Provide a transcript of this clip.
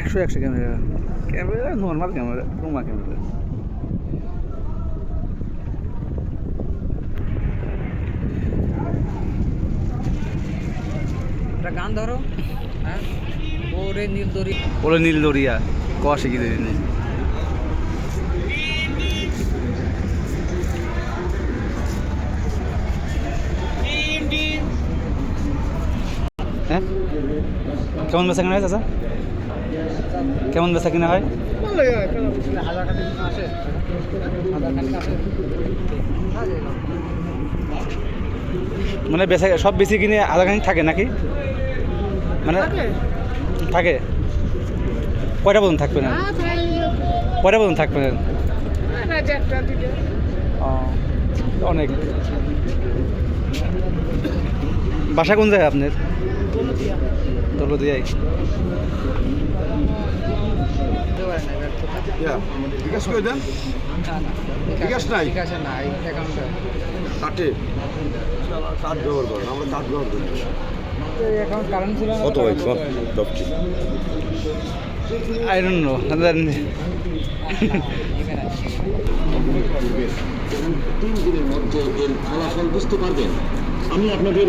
একশো একশো camera. Camera normal camera Ruma camera. একটা গান ধরো। হ্যাঁ? ওরে নীল দড়ি। ওলে নীল দরিয়া ক শিখি দিন হ্যাঁ? কেমন বেচা কিনা চাচা? কেমন বেচা কিনা হয়? মানে বেচা সব বেশি কিনে আধা খানি থাকে নাকি? মানে থাকে। কয়টা পর্যন্ত না? কয়টা পর্যন্ত থাকবেন ও, অনেক। বাসা কোন জায়গায় আপনার? দৌলদিয়াই বিকাশ করে দেন বিকাশ নাই? ঠিক আছে নাই? অ্যাকাউন্টে কাটে। কাঠ ব্যবহার করেন আমরা কাঠ ব্যবহার করি। অ্যাকাউন্ট কারেন্ট ছিল না কত ভাই দশটি আই ডোন্ট নো তিন দিনের মধ্যে এর ফলাফল বুঝতে পারবেন। আমি আপনাদের